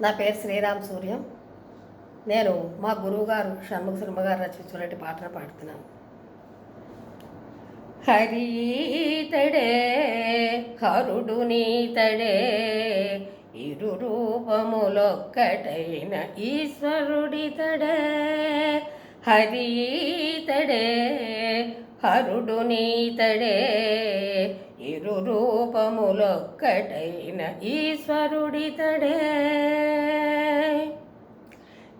నా పేరు శ్రీరామ్ సూర్యం. నేను మా గురువుగారు షణ్ముఖ శర్మ గారు రచించినటువంటి పాటను పాడుతున్నాను. హరీతడే హరుడు నీతడే ఇరు రూపములొక్కటైన ఈశ్వరుడితడే. హరీతడే హరుడు నీతడే ఇరు రూపములొక్కటైన ఈశ్వరుడితడే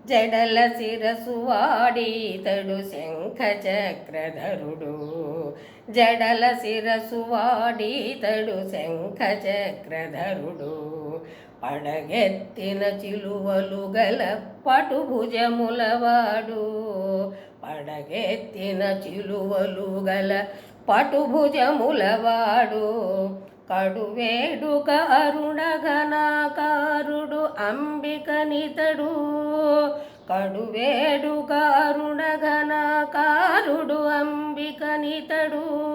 జడల శిరసు వాడీతడు శంఖ చక్రధరుడు జడల శిరసు వాడీతడు శంఖ చక్రధరుడు పడగెత్తిన చిలువలు గల పటుభుజములవాడు. పడగెత్తిన చిలువలు గల పటుభుజములవాడు. కడువేడుక అరుణగనాకారుడు అంబికనితడు. కడువేడుక అరుణగనాకారుడు అంబికనితడు.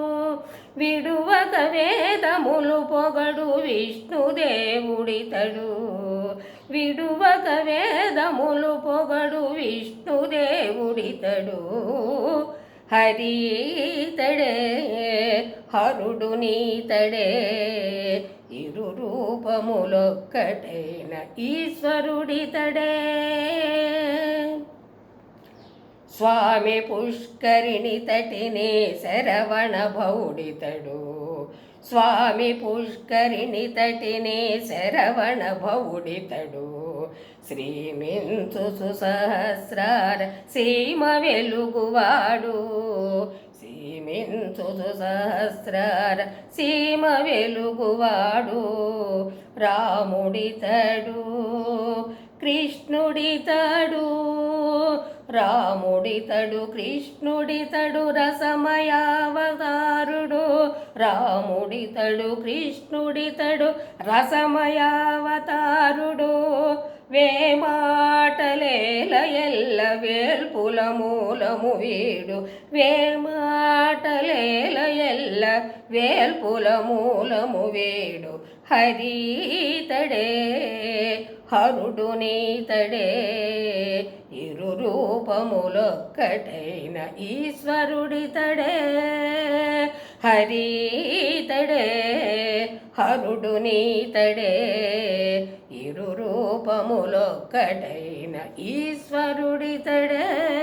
విడువక వేదములు పొగడు విష్ణుదేవుడితడు. విడువక వేదములు పొగడు విష్ణుదేవుడితడు. హరితడే హరుడు నీతడే ఇరు రూపములొక్కటైన ఈశ్వరుడితడే. స్వామి పుష్కరిణి తటిని శరవణ భౌడితడు. స్వామి పుష్కరిణి తటిని శరవణ భౌడితడు. శ్రీమించు సుసహస్రార సీమ వెలుగువాడు. సీమించు సుసహస్రార సీమ వెలుగువాడు. రాముడితడు కృష్ణుడితడు రాముడితడు కృష్ణుడితడు రసమయావతారుడు. రాముడితడు కృష్ణుడితడు రసమయావతారుడు. వేమా వేమాటలేల ఎల్ల వేల్పుల మూలము వీడు. వేమాటలేల ఎల్ల వేల్పుల మూలము వీడు. హరీతడే హరుడు నీతడే ఇరు రూపములొక్కటైన ఈశ్వరుడితడే. హరీతడే హరుడు నీతడే. ఇరు రూపములొక్కటైన ఈశ్వరుడితడే.